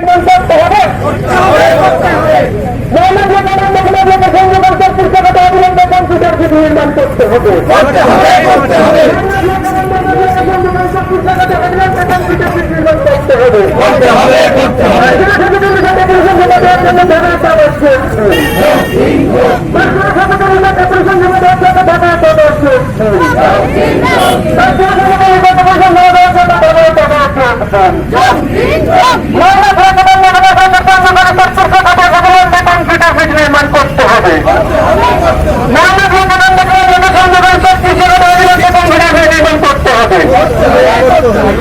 নির্মাণ করতে হবে করতে হবে নির্মাণ করতে হবে নির্মাণ করতে হবে বিভিন্ন সমস্যা না বিলম্বে পুরসভাটা কংক্রিট অফিস নির্মাণ করতে হবে তাই পুরসভা বিভিন্ন নাগরিক কমিটি জিন্দাবাদ পুরসভা বিভিন্ন নাগরিক কমিটি জিন্দাবাদ পুরসভা বিভিন্ন নাগরিক কমিটি জিন্দাবাদ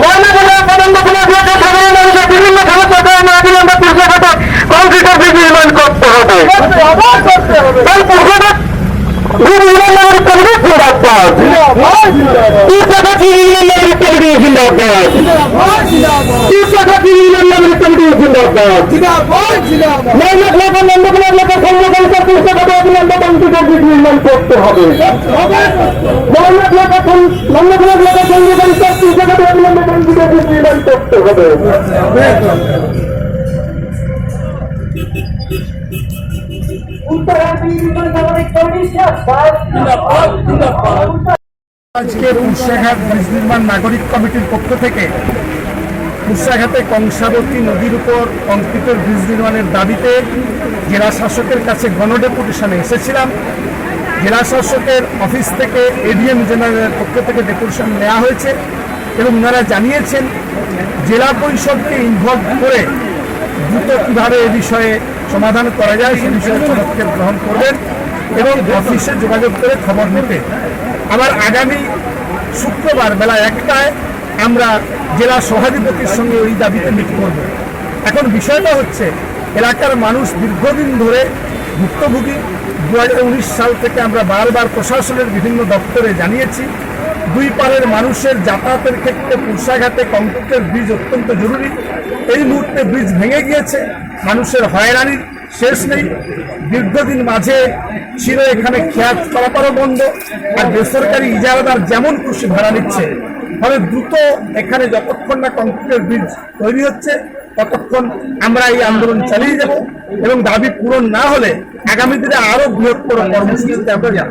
মহিলা ক্লাব নন্দ ক্লাব লোকের সংগঠন পুরসভাটা অবিলম্বে কংক্রিট অফিস নির্মাণ করতে হবে মহিলা ক্লাব আজকে কুর্সাঘাট ব্রিজ নির্মাণ নাগরিক কমিটির পক্ষ থেকে কুর্সাঘাটে কংসাবতী নদীর উপর কংক্রিটের ব্রিজ নির্মাণের দাবিতে জেলা শাসকের কাছে গণডেপুটেশনে এসেছিলাম। জেলা শাসকের অফিস থেকে এডিএম জেনারেলের পক্ষ থেকে ডেপুটেশন নেওয়া হয়েছে এবং ওনারা জানিয়েছেন, জেলা পরিষদকে ইনভলভ করে দ্রুত কীভাবে এ বিষয়ে সমাধান করা যায় সে বিষয়ে পদক্ষেপ গ্রহণ করবেন। এবং অফিসে যোগাযোগ করে খবর নিতে। আবার আগামী শুক্রবার বেলা একটায় আমরা জেলা সভাধিপতির সঙ্গে ওই দাবিতে মিট করব। এখন বিষয়টা হচ্ছে, এলাকার মানুষ দীর্ঘদিন ধরে ভুক্তভোগী। দু হাজার উনিশ সাল থেকে আমরা বারবার প্রশাসনের বিভিন্ন দপ্তরে জানিয়েছি, দুই পারের মানুষের যাতায়াতের ক্ষেত্রে পুরসাঘাটে কংক্রিটের ব্রিজ অত্যন্ত জরুরি। এই মুহূর্তে ব্রিজ ভেঙে গিয়েছে, মানুষের হয়রানির শেষ নেই। দীর্ঘদিন মাঝে ছিল এখানে খেয়াত চলাচলও বন্ধ, আর বেসরকারি ইজারাদার যেমন খুশি ভাড়া নিচ্ছে, ফলে দ্রুত এখানে যতক্ষণ না কংক্রিটের ব্রিজ তৈরি হচ্ছে, ততক্ষণ আমরা এই আন্দোলন চালিয়ে যাব এবং দাবি পূরণ না হলে আগামী দিনে আরও বৃহত্তর কর্মসূচিতে আমরা যাব